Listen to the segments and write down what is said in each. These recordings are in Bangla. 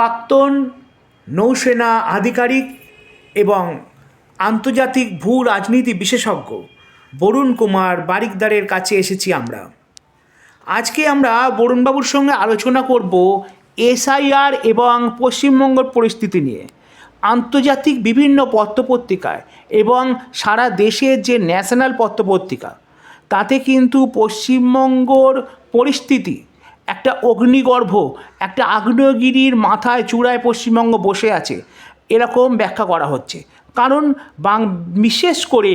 প্রাক্তন নৌসেনা আধিকারিক এবং আন্তর্জাতিক ভূ রাজনীতি বিশেষজ্ঞ বরুণ কুমার বারিকদারের কাছে এসেছি আমরা। আজকে আমরা বরুণবাবুর সঙ্গে আলোচনা করব এসআইআর এবং পশ্চিমবঙ্গের পরিস্থিতি নিয়ে। আন্তর্জাতিক বিভিন্ন পত্রপত্রিকায় এবং সারা দেশের যে ন্যাশনাল পত্রপত্রিকা, তাতে কিন্তু পশ্চিমবঙ্গর পরিস্থিতি একটা অগ্নিগর্ভ, একটা আগ্নেয়গিরির মাথায় চূড়ায় পশ্চিমবঙ্গ বসে আছে। এরকম ব্যাখ্যা করা হচ্ছে। কারণ বাং, বিশেষ করে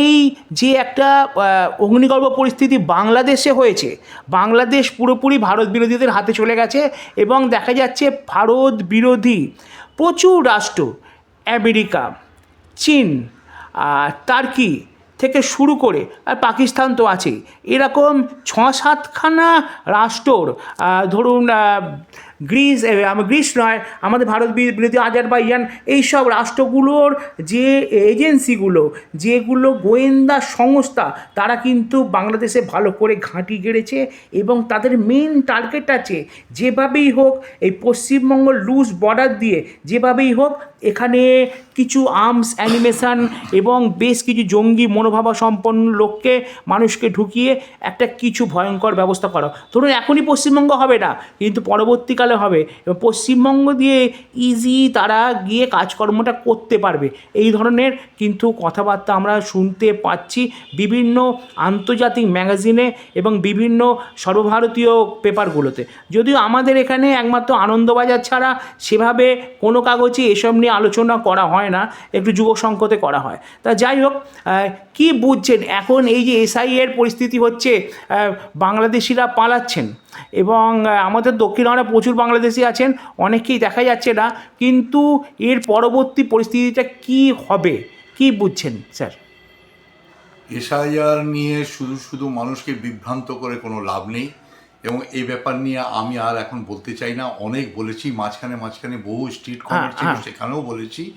এই যে একটা অগ্নিগর্ভ পরিস্থিতি বাংলাদেশে হয়েছে, বাংলাদেশ পুরোপুরি ভারত বিরোধীদের হাতে চলে গেছে এবং দেখা যাচ্ছে ভারত বিরোধী প্রচুর রাষ্ট্র, আমেরিকা, চীন আর টার্কি থেকে শুরু করে আর পাকিস্তান তো আছেই। এরকম ছ সাতখানা রাষ্ট্রর ধরুন গ্রিস গ্রিস নয়, আমাদের ভারত বিরোধী আজারবাইজান, এইসব রাষ্ট্রগুলোর যে এজেন্সিগুলো, যেগুলো গোয়েন্দা সংস্থা, তারা কিন্তু বাংলাদেশে ভালো করে ঘাঁটি গেড়েছে এবং তাদের মেন টার্গেট আছে যেভাবেই হোক এই পশ্চিমবঙ্গ লুজ বর্ডার দিয়ে, যেভাবেই হোক এখানে কিছু আর্মস অ্যানিমেশন এবং বেশ কিছু জঙ্গি মনোভাবা সম্পন্ন লোককে মানুষকে ঢুকিয়ে একটা কিছু ভয়ঙ্কর ব্যবস্থা করা। ধরুন এখনই পশ্চিমবঙ্গ হবে না, কিন্তু পরবর্তীকালে হবে। এবং পশ্চিমবঙ্গ দিয়ে ইজি তারা গিয়ে কাজকর্মটা করতে পারবে। এই ধরনের কিন্তু কথাবার্তা আমরা শুনতে পাচ্ছি বিভিন্ন আন্তর্জাতিক ম্যাগাজিনে এবং বিভিন্ন সর্বভারতীয় পেপারগুলোতে যদিও আমাদের এখানে একমাত্র আনন্দবাজার ছাড়া সেভাবে কোনো কাগজে এসব নিয়ে আলোচনা করা হয় না, একটু যুব সংকটে করা হয়। তা যাই হোক কি বুঝছেন? এখন এই যে এসআই এর পরিস্থিতি হচ্ছে বাংলাদেশিরা পালাচ্ছেন। এবং আমাদের দক্ষিণে প্রচুর বাংলাদেশি আছেন অনেকেই দেখা যাচ্ছে না কিন্তু এর পরবর্তী পরিস্থিতিটা কি হবে? কি বুঝছেন স্যার? এসআইআর নিয়ে শুধু শুধু মানুষকে বিভ্রান্ত করে কোনো লাভ নেই এবং এই ব্যাপার নিয়ে আমি আর এখন বলতে চাই না। অনেক বলেছি মাঝখানে মাঝখানে বহু স্ট্রিট কর্নার হ্যাঁ, ছিল হ্যাঁ। সেখানেও বলেছি।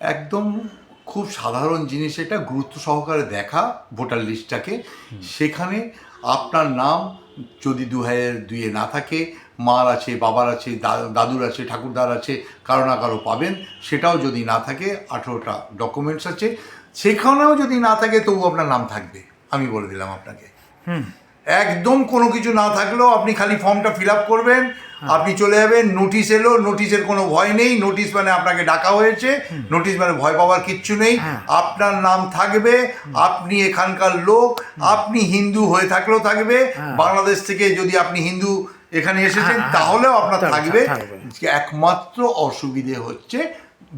একদম খুব সাধারণ জিনিস এটা গুরুত্ব সহকারে দেখা ভোটার লিস্টটাকে। সেখানে আপনার নাম যদি দু হাজার দুইয়ে না থাকে, মার আছে, বাবার আছে দাদুর আছে, ঠাকুরদার আছে, কারও না কারও পাবেন, সেটাও যদি না থাকে, আঠেরোটা ডকুমেন্টস আছে, সেখানেও যদি না থাকে, তবু আপনার নাম থাকবে। আমি বলে দিলাম আপনাকে। একদম কোনো কিছু না থাকলেও আপনি খালি ফর্মটা ফিল আপ করবেন আপনি চলে যাবেন নোটিশ এলো নোটিশের কোনো ভয় নেই নোটিশ মানে আপনাকে ডাকা হয়েছে নোটিশ মানে ভয় পাওয়ার কিচ্ছু নেই হ্যাঁ। আপনার নাম থাকবে আপনি এখানকার লোক আপনি হিন্দু হয়ে থাকলেও থাকবে বাংলাদেশ থেকে যদি আপনি হিন্দু এখানে এসেছেন হ্যাঁ, হ্যাঁ, তাহলেও আপনার থাকবে। একমাত্র অসুবিধে হচ্ছে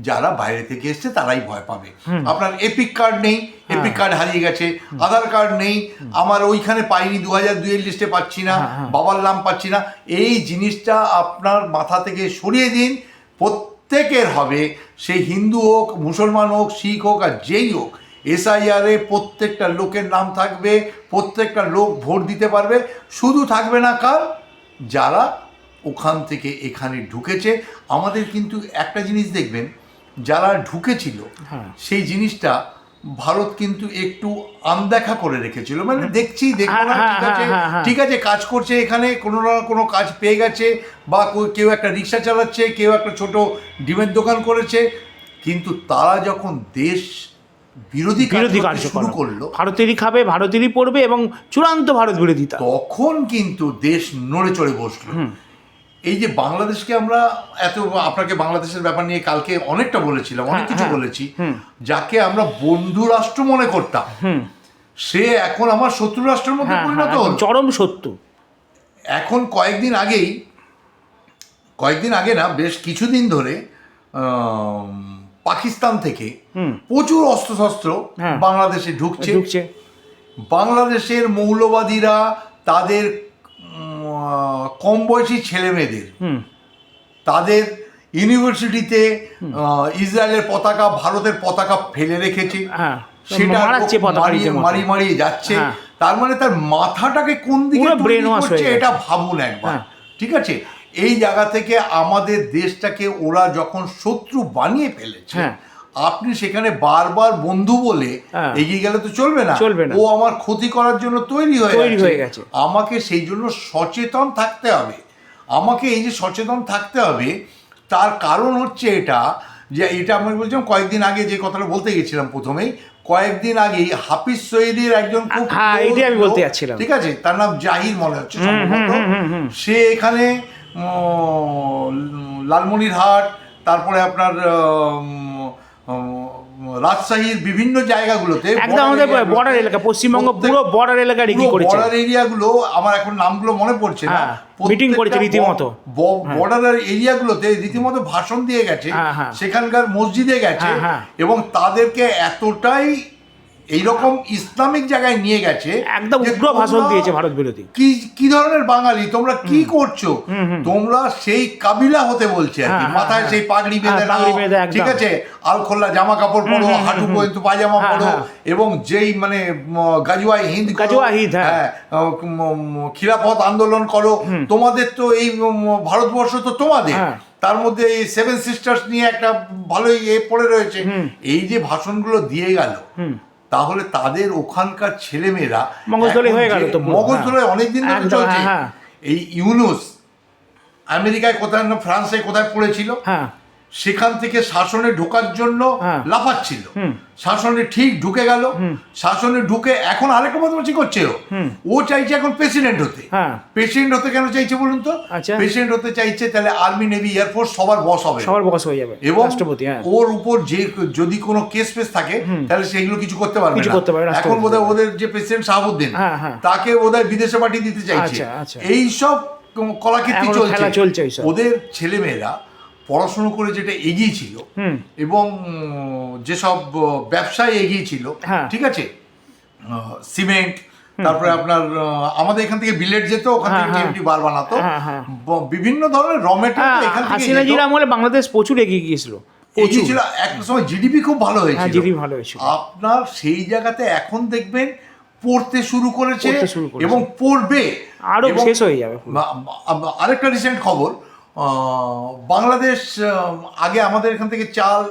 যারা বাইরে থেকে এসছে তারাই ভয় পাবে। আপনার এপিক কার্ড নেই এপিক কার্ড হারিয়ে গেছে আধার কার্ড নেই আমার ওইখানে পাইনি দু হাজার দুইয়ের লিস্টে পাচ্ছি না হ্যাঁ, হ্যাঁ। বাবার নাম পাচ্ছি না। এই জিনিসটা আপনার মাথা থেকে সরিয়ে দিন প্রত্যেকের হবে সে হিন্দু হোক মুসলমান হোক শিখ হোক আর যেই হোক এসআইআরে প্রত্যেকটা লোকের নাম থাকবে প্রত্যেকটা লোক ভোট দিতে পারবে শুধু থাকবে না কার? যারা ওখান থেকে এখানে ঢুকেছে। আমাদের কিন্তু একটা জিনিস দেখবেন যারা ঢুকেছিল হ্যাঁ। সেই জিনিসটা ভারত কিন্তু একটু আনদেখা করে রেখেছিল। মানে দেখছি দেখব না হ্যাঁ, ঠিক আছে হ্যাঁ, হ্যাঁ, হ্যাঁ। ঠিক আছে কাজ করছে এখানে কোনো না কোনো কাজ পেয়ে গেছে বা কেউ একটা রিক্সা চালাচ্ছে কেউ একটা ছোট ডিমের দোকান করেছে কিন্তু তারা যখন দেশ বিরোধী বিরোধী কাজ শুরু করল ভারতেরই খাবে ভারতেরই পড়বে এবং চূড়ান্ত ভারত বিরোধিতা তখন কিন্তু দেশ নড়ে চড়ে বসল। এই যে বাংলাদেশকে আমরা এত আপনাকে বাংলাদেশের ব্যাপার নিয়ে কালকে অনেকটা বলেছিলাম অনেক হ্যাঁ, কিছু হ্যাঁ। বলেছি যাকে আমরা বন্ধু রাষ্ট্র মনে করতাম। সে এখন আমার শত্রু রাষ্ট্রের মধ্যে হ্যাঁ পরিণত হলো। চরম সত্য এখন কয়েকদিন আগেই কয়েকদিন আগে না বেশ কিছুদিন ধরে পাকিস্তান থেকে প্রচুর অস্ত্রশস্ত্র। বাংলাদেশে ঢুকছে। ঢুকছে। বাংলাদেশের মৌলবাদীরা তাদের কম বয়সী ছেলে মেয়েদের। তাদের ইউনিভার্সিটিতে ইসরায়েলের পতাকা ভারতের পতাকা ফেলে রেখেছে। হ্যাঁ সেটা পতাকা মারিয়ে যাচ্ছে। হ্যাঁ। তার মানে তার মাথাটাকে কোন দিকে করছে এটা ভাবুন একবার। হ্যাঁ। ঠিক আছে? এই জায়গা থেকে আমাদের দেশটাকে ওরা যখন শত্রু বানিয়ে ফেলেছে। আপনি সেখানে বারবার বন্ধু বলে হ্যাঁ। এগিয়ে গেলে তো চলবে না চলবে না। ও আমার ক্ষতি করার জন্য তৈরি হয়ে গেছে। আমাকে সেই জন্য সচেতন থাকতে হবে আমাকে এই যে সচেতন থাকতে হবে তার কারণ হচ্ছে এটা যে এটা আমি বলছিলাম কয়েকদিন আগে যে কথাটা বলতে গেছিলাম প্রথমেই কয়েকদিন আগেই হাফিজ সৈয়দের একজন খুব হ্যাঁ, আমি বলতে যাচ্ছিলাম। ঠিক আছে তার নাম জাহির মনে হচ্ছে সে এখানে লালমনিরহাট তারপরে আপনার রাজশাহীর বিভিন্ন জায়গাগুলোতে একদম আমাদের বর্ডার এলাকা পশ্চিমবঙ্গ পুরো বর্ডার এলাকা রেকি করেছে বর্ডার এরিয়াগুলো আমার এখন নামগুলো মনে পড়ছে না হ্যাঁ, meeting করেছে রীতিমতো। বর্ডার এরিয়াগুলোতে রীতিমতো ভাষণ দিয়ে গেছে হ্যাঁ, হ্যাঁ। সেখানকার মসজিদে গেছে হ্যাঁ, হ্যাঁ। এবং তাদেরকে এতটাই এইরকম ইসলামিক জায়গায় নিয়ে গেছে একদম উগ্র ভাষণ দিয়েছে ভারত বিরোধী। কি কি ধরনের বাঙালি? তোমরা কি করছ? তোমরা সেই কাবিলা হতে বলছে আর কি। হ্যাঁ, মাথায় হ্যাঁ, সেই পাগড়ি বেঁধে হ্যাঁ, নাও। ঠিক আছে? আলখোল্লা জামা কাপড় পরো হাঁটু পর্যন্ত পায়জামা হ্যাঁ, পরো। এবং যেই মানে উম, গাজুয়াই হিন্দ গাজুয়া হিন্দ, হ্যাঁ। খিলাফত আন্দোলন করো। তোমাদের তো এই ভারতবর্ষ তো তোমাদের। তার মধ্যে এই সেভেন সিস্টার্স নিয়ে একটা ভালোই এ পড়ে রয়েছে। এই যে ভাষণগুলো দিয়ে গেল তাহলে তাদের ওখানকার ছেলেমেয়েরা এখন হয়ে গেল তো পুরো, মগজধোলাই অনেকদিন ধরে চলছে। হ্যাঁ, হ্যাঁ। এই ইউনুস আমেরিকায় কোথায় না ফ্রান্সে কোথায় পড়েছিল? হ্যাঁ। সেখান থেকে শাসনে ঢোকার জন্য হ্যাঁ। লাফাচ্ছিল। শাসনে ঠিক ঢুকে গেল। শাসনে ঢুকে এখন আরেকটা বদমাশি করছে ও। ও চাইছে এখন প্রেসিডেন্ট হতে। হ্যাঁ। প্রেসিডেন্ট হতে কেন চাইছে বলুন তো? আচ্ছা। প্রেসিডেন্ট হতে চাইছে তাহলে আর্মি নেভি এয়ারফোর্স সবার বস হবে। সবার বস হয়ে যাবে এবং রাষ্ট্রপতি হ্যাঁ। ওর উপর যে যদি কোনো কেস ফেস থাকে তাহলে সেগুলো কিছু করতে পারবে কিছু না। করতে পারবে না, এখন বোধহয় ওদের যে প্রেসিডেন্ট শাহাবুদ্দিন হ্যাঁ, হ্যাঁ। তাকে বোধহয় বিদেশে পাঠিয়ে দিতে চাইছে। আচ্ছা, আচ্ছা। এই সব খেলা চলছে ওদের ছেলেমেয়েরা পড়াশুনো করে যেটা এগিয়ে ছিল হুম। এবং যেসব ব্যবসায় এগিয়ে ছিল হ্যাঁ। ঠিক আছে? সিমেন্ট তারপরে আপনার আমাদের এখান থেকে বিলেট যেত ওখান থেকে হ্যাঁ, হ্যাঁ। টিএমটি বার বানাতো। বিভিন্ন ধরনের র মেটেরিয়াল এখান থেকে হাসিনা আমলে বাংলাদেশ প্রচুর এগিয়ে গিয়েছিল এগিয়েছিল একটা সময় জিডিপি খুব ভালো হ্যাঁ হয়েছিল জিডি ভালো হয়েছিল। আপনার সেই জায়গাতে এখন দেখবেন পড়তে শুরু করেছে। এবং পড়বে আরও শেষ হয়ে যাবে আরেকটা রিসেন্ট খবর বাংলাদেশ আগে আমাদের এখান থেকে চাল।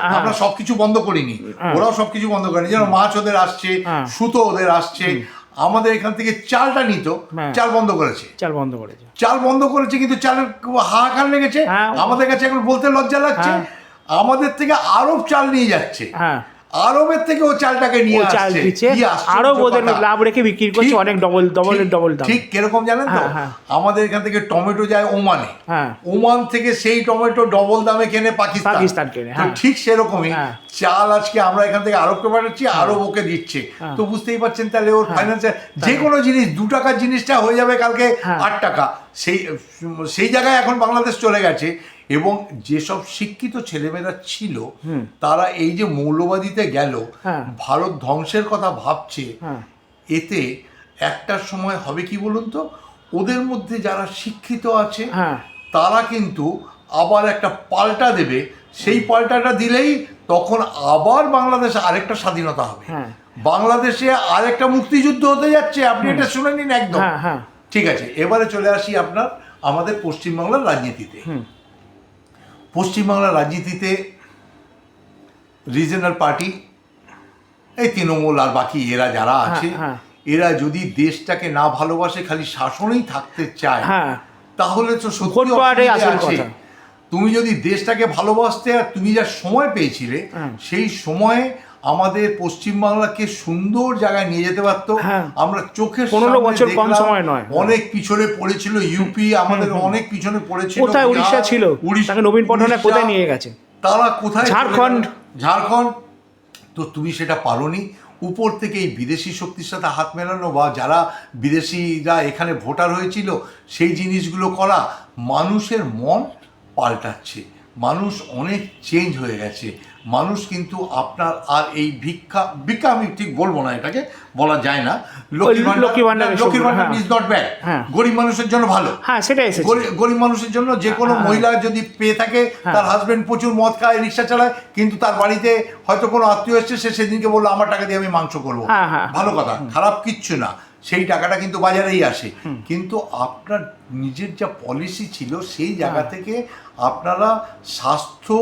আমরা সবকিছু বন্ধ করিনি। ওরাও সবকিছু বন্ধ করেনি। যেন মাছ ওদের আসছে। সুতো ওদের আসছে। আমাদের এখান থেকে চালটা নিত হ্যাঁ। চাল বন্ধ করেছে। চাল বন্ধ করেছে। চাল বন্ধ করেছে কিন্তু চালের হাহাকার লেগেছে। হ্যাঁ। আমাদের কাছে এখন বলতে লজ্জা লাগছে। হ্যাঁ। আমাদের থেকে আরব চাল নিয়ে যাচ্ছে। হ্যাঁ। আরবের থেকে ও চালটাকে নিয়ে চাল দিচ্ছে। কি আশ্চর্য আরও ওদের লাভ রেখে বিক্রি করছে অনেক ডবল ডবলের ঠিক- ডবল দাম। ঠিক কীরকম জানেন তো? হ্যাঁ, হ্যাঁ। আমাদের এখান থেকে টমেটো যায় ওমানে। হ্যাঁ। ওমান থেকে সেই টমেটো ডবল দামে কেনে পাকিস্তান। পাকিস্তান কেনে। ঠিক সেরকমই। চাল আজকে আমরা এখান থেকে আরবকে পাঠাচ্ছি আরব ওকে দিচ্ছে। তো বুঝতেই পারছেন তাহলে ওর ফাইন্যান্সিয়াল যে কোনো জিনিস দু টাকার জিনিসটা হয়ে যাবে কালকে। আট টাকা। সেই সেই জায়গায় এখন বাংলাদেশ চলে গেছে। এবং যেসব শিক্ষিত ছেলেমেয়েরা ছিল তারা এই যে মৌলবাদীতে গেল হ্যাঁ। ভারত ধ্বংসের কথা ভাবছে হ্যাঁ। এতে একটা সময় হবে কি বলুন তো? ওদের মধ্যে যারা শিক্ষিত আছে হ্যাঁ। তারা কিন্তু আবার একটা পাল্টা দেবে। সেই পাল্টাটা দিলেই তখন আবার বাংলাদেশে আরেকটা স্বাধীনতা হবে। বাংলাদেশে আরেকটা মুক্তিযুদ্ধ হতে যাচ্ছে আপনি এটা শুনে নিন একদম। ঠিক আছে এবারে চলে আসি আপনার আমাদের পশ্চিমবাংলার রাজনীতিতে। পশ্চিমবাংলার রাজনীতিতে রিজনাল পার্টি এই তৃণমূল আর বাকি এরা যারা আছে হ্যাঁ। এরা যদি দেশটাকে না ভালোবাসে খালি শাসনেই থাকতে চায় হ্যাঁ তাহলে তো সত্যি আছে। তুমি যদি দেশটাকে ভালোবাসতে আর তুমি যা সময় পেয়েছিলে হ্যাঁ। সেই সময়ে আমাদের পশ্চিমবাংলাকে সুন্দর জায়গায় নিয়ে যেতে পারতো। হ্যাঁ। আমরা চোখের 15 সামনে বছর কম সময় নয়। অনেক পিছনে পড়েছিল ইউপি আমাদের অনেক পিছনে পড়েছিল। কোথায় উড়িষ্যা ছিল? উড়িষ্যা- নবীন পটনায়ক কোথায় নিয়ে গেছে? তারা কোথায় ঝাড়খণ্ড। ঝাড়খণ্ড। তো তুমি সেটা পারোনি। উপর থেকে এই বিদেশি শক্তির সাথে হাত মেলানো বা যারা বিদেশিরা এখানে ভোটার হয়েছিল সেই জিনিসগুলো করা মানুষের মন পাল্টাচ্ছে। মানুষ অনেক চেঞ্জ হয়ে গেছে। মানুষ কিন্তু আপনার আর এই ভিক্ষা ভিক্ষা আমি ঠিক বলব না এটাকে বলা যায় না হ্যাঁ। ইজ নট ব্যাড হ্যাঁ। গরিব মানুষের জন্য ভালো হ্যাঁ সেটাই গরিব মানুষের জন্য যে কোনো। মহিলা যদি পেয়ে থাকে তার হাজবেন্ড প্রচুর মদ খায় রিক্সা চালায় কিন্তু তার বাড়িতে হয়তো কোনো আত্মীয় এসছে সে সেদিনকে বলল আমার টাকা দিয়ে আমি মাংস করব। ভালো কথা খারাপ কিচ্ছু না সেই টাকাটা কিন্তু বাজারেই আসে কিন্তু আপনার নিজের যা পলিসি ছিল সেই জায়গা। থেকে আপনারা স্বাস্থ্য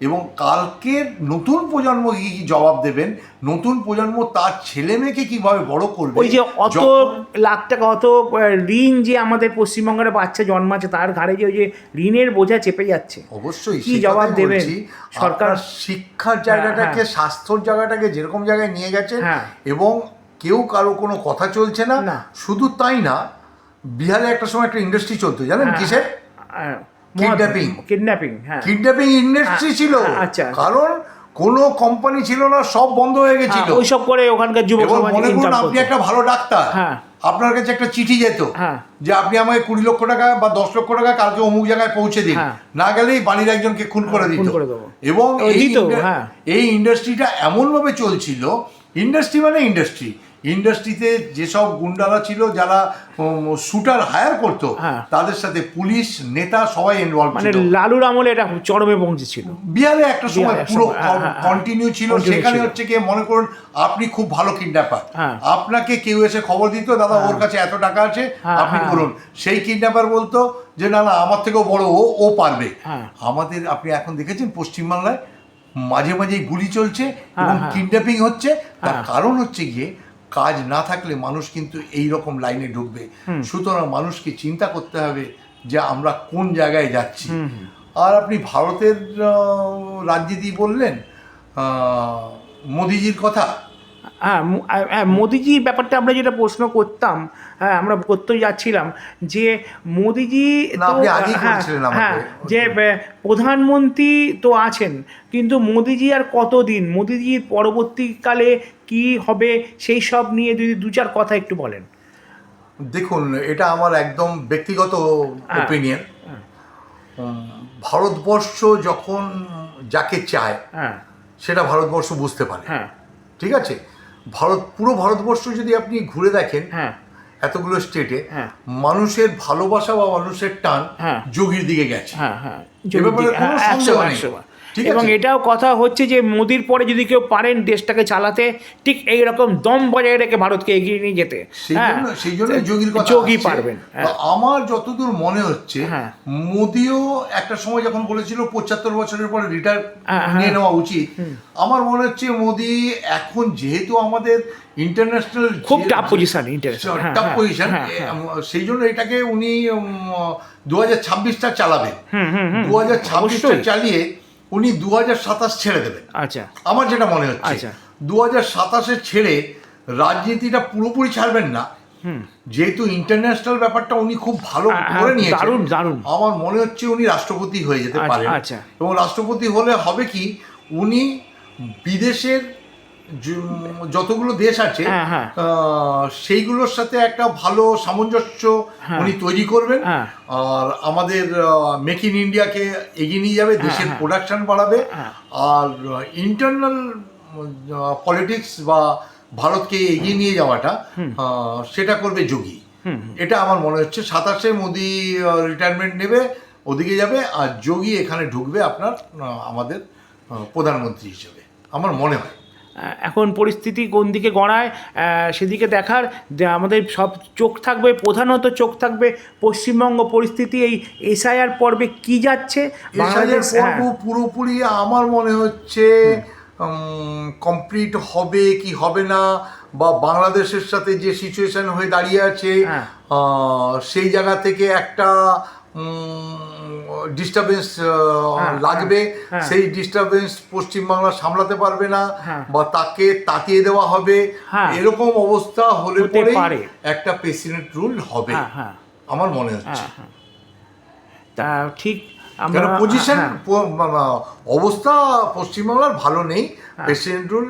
এবং কালকের নতুন প্রজন্ম কি কি জবাব দেবেন নতুন প্রজন্ম তার ছেলে মেয়েকে কীভাবে বড় করবে ওই যে অত লাখ টাকা অত ঋণ যে আমাদের পশ্চিমবঙ্গের বাচ্চা জন্মাচ্ছে তার ঘাড়ে যে ওই যে ঋণের বোঝা চেপে যাচ্ছে অবশ্যই কি জবাব দেবেন? সরকার- শিক্ষার জায়গাটাকে স্বাস্থ্যর জায়গাটাকে যেরকম জায়গায় নিয়ে গেছে হ্যাঁ। এবং কেউ কারও কোনো কথা চলছে না না। শুধু তাই না বিহারে একটা সময় একটা ইন্ডাস্ট্রি চলতো জানেন কিসের Kidnapping. কিডন্যাপিং হ্যাঁ কিডন্যাপিং ইন্ডাস্ট্রি ছিল আচ্ছা। কারণ কোনো কোম্পানি ছিল না সব বন্ধ হয়ে গেছিল হ্যাঁ, ওইসব করে ওখানকার যুবক সমাজ মনে করুন আপনি একটা ভালো ডাক্তার হ্যাঁ। আপনার কাছে একটা চিঠি যেত হ্যাঁ। যে আপনি আমাকে কুড়ি লক্ষ টাকা বা দশ লক্ষ টাকা কালকে অমুক জায়গায় পৌঁছে দিন। না গেলেই বাড়ির একজনকে খুন করে দিত। এবং। এই ইন্ডাস্ট্রিটা এমনভাবে চলছিল ইন্ডাস্ট্রি মানে ইন্ডাস্ট্রি ইন্ডাস্ট্রিতে যেসব গুন্ডারা ছিল যারা শুটার হায়ার করতো হ্যাঁ। তাদের সাথে পুলিশ নেতা সবাই ইনভলভ মানে লালুর আমলে এটা চরমে পৌঁছেছিল বিহারে একটা সময় পুরো সময়, হ্যাঁ, হ্যাঁ, কন্টিনিউ ছিল সেখানে হচ্ছে কি মনে করুন আপনি খুব ভালো কিডন্যাপার। আপনাকে কেউ এসে খবর দিত দাদা ওর কাছে এত টাকা আছে আপনি। করুন সেই কিডন্যাপার বলতো যে না না আমার থেকেও বড় ও ও পারবে। আমাদের আপনি এখন দেখেছেন পশ্চিমবাংলায় মাঝে মাঝে গুলি চলছে এবং। কিডন্যাপিং হচ্ছে তার। কারণ হচ্ছে গিয়ে কাজ না থাকলে মানুষ কিন্তু এই রকম লাইনে ঢুকবে। সুতরাং মানুষকে চিন্তা করতে হবে যে আমরা কোন জায়গায় যাচ্ছি। আর আপনি ভারতের রাজনীতি বললেন মোদিজির কথা? হ্যাঁ হ্যাঁ মোদিজির ব্যাপারটা আমরা যেটা প্রশ্ন করতাম হ্যাঁ আমরা করতে যাচ্ছিলাম যে মোদিজি হ্যাঁ, হ্যাঁ যে প্রধানমন্ত্রী তো আছেন কিন্তু মোদিজি আর কতদিন মোদিজির পরবর্তীকালে কি হবে সেই সব নিয়ে যদি দু চার কথা একটু বলেন। দেখুন এটা আমার একদম ব্যক্তিগত হ্যাঁ। ওপিনিয়ন ভারতবর্ষ যখন যাকে চায় হ্যাঁ। সেটা ভারতবর্ষ বুঝতে পারে। হ্যাঁ। ঠিক আছে? ভারত পুরো ভারতবর্ষ যদি আপনি ঘুরে দেখেন হ্যাঁ। এতগুলো স্টেটে হ্যাঁ। মানুষের ভালোবাসা বা মানুষের টান হ্যাঁ। যোগীর দিকে গেছে হ্যাঁ হ্যাঁ এবং এটাও কথা হচ্ছে যে মোদির পরে যদি কেউ পারেন দেশটাকে চালাতে ঠিক এই রকম দম বজায় রেখে ভারতকে এগিয়ে নিয়ে যেতে সেই হ্যাঁ। জন্য যোগীর যোগী পারবেন হ্যাঁ। আমার যতদূর মনে হচ্ছে হ্যাঁ। মোদিও একটা সময় যখন বলেছিল পঁচাত্তর বছরের পরে রিটায়ার নিয়ে। নেওয়া উচিত আমার মনে হচ্ছে মোদি এখন যেহেতু আমাদের ইন্টারন্যাশনাল খুব tough পজিশন হ্যাঁ, টাফ পজিশন। সেই জন্য এটাকে উনি দু হাজার ছাব্বিশটা চালাবেন হুম, হুম, হুম। দু হাজার ছাব্বিশটা চালিয়ে উনি দু হাজার সাতাশ ছেড়ে দেবেন আচ্ছা আমার যেটা মনে হচ্ছে আচ্ছা। দু হাজার সাতাশে ছেড়ে রাজনীতিটা পুরোপুরি ছাড়বেন না যেহেতু ইন্টারন্যাশনাল ব্যাপারটা উনি খুব ভালো হ্যাঁ, করে হ্যাঁ, নিয়েছেন দারুণ, দারুণ। আমার মনে হচ্ছে উনি রাষ্ট্রপতি হয়ে যেতে আচ্ছা, পারেন আচ্ছা। এবং রাষ্ট্রপতি হলে হবে কি উনি বিদেশের যতগুলো দেশ আছে হ্যাঁ, হ্যাঁ। সেইগুলোর সাথে একটা ভালো সামঞ্জস্য উনি তৈরি করবেন। হ্যাঁ। আর আমাদের মেক ইন ইন্ডিয়াকে এগিয়ে নিয়ে যাবে দেশের হ্যাঁ। প্রোডাকশন বাড়াবে। হ্যাঁ। আর ইন্টারনাল পলিটিক্স বা ভারতকে এগিয়ে নিয়ে যাওয়াটা সেটা করবে যোগী। এটা আমার মনে হচ্ছে। সাতাশে মোদি রিটায়ারমেন্ট নেবে ওদিকে যাবে আর যোগী এখানে ঢুকবে আপনার আমাদের প্রধানমন্ত্রী হিসেবে। আমার মনে হয়। এখন পরিস্থিতি কোন দিকে গড়ায় সেদিকে দেখার যে আমাদের সব চোখ থাকবে প্রধানত চোখ থাকবে পশ্চিমবঙ্গ পরিস্থিতি এই এসআইআর পর্বে কি যাচ্ছে বাংলাদেশ হ্যাঁ, পুরোপুরি আমার মনে হচ্ছে কমপ্লিট হবে কি হবে না বা বাংলাদেশের সাথে যে সিচুয়েশন হয়ে দাঁড়িয়ে আছে হ্যাঁ। সেই জায়গা থেকে একটা ডিস্টারবেন্স হ্যাঁ, লাগবে হ্যাঁ। সেই ডিস্টারবেন্স পশ্চিমবাংলা সামলাতে পারবে না হ্যাঁ। বা তাকে তাতিয়ে দেওয়া হবে হ্যাঁ। এরকম অবস্থা হলে পরে একটা প্রেসিডেন্ট রুল হবে হ্যাঁ, হ্যাঁ। আমার মনে হচ্ছে হ্যাঁ, হ্যাঁ। তা ঠিক আমরা পজিশন হ্যাঁ, অবস্থা পশ্চিমবাংলার ভালো নেই প্রেসিডেন্ট রুল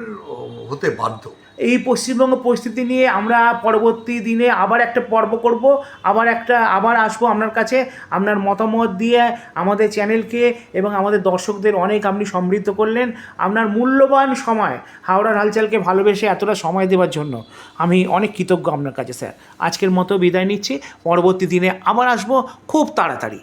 হতে বাধ্য। এই পশ্চিমবঙ্গ পরিস্থিতি নিয়ে আমরা পরবর্তী দিনে আবার একটা পর্ব করব আবার একটা আবার আসব আপনার কাছে আপনার মতামত দিয়ে আমাদের চ্যানেলকে এবং আমাদের দর্শকদের অনেক আপনি সমৃদ্ধ করলেন। আপনার মূল্যবান সময় হাওড়ার হালচালকে ভালোবেসে এতটা সময় দেওয়ার জন্য আমি অনেক কৃতজ্ঞ আপনার কাছে স্যার। আজকের মতো বিদায় নিচ্ছি পরবর্তী দিনে আবার আসব খুব তাড়াতাড়ি।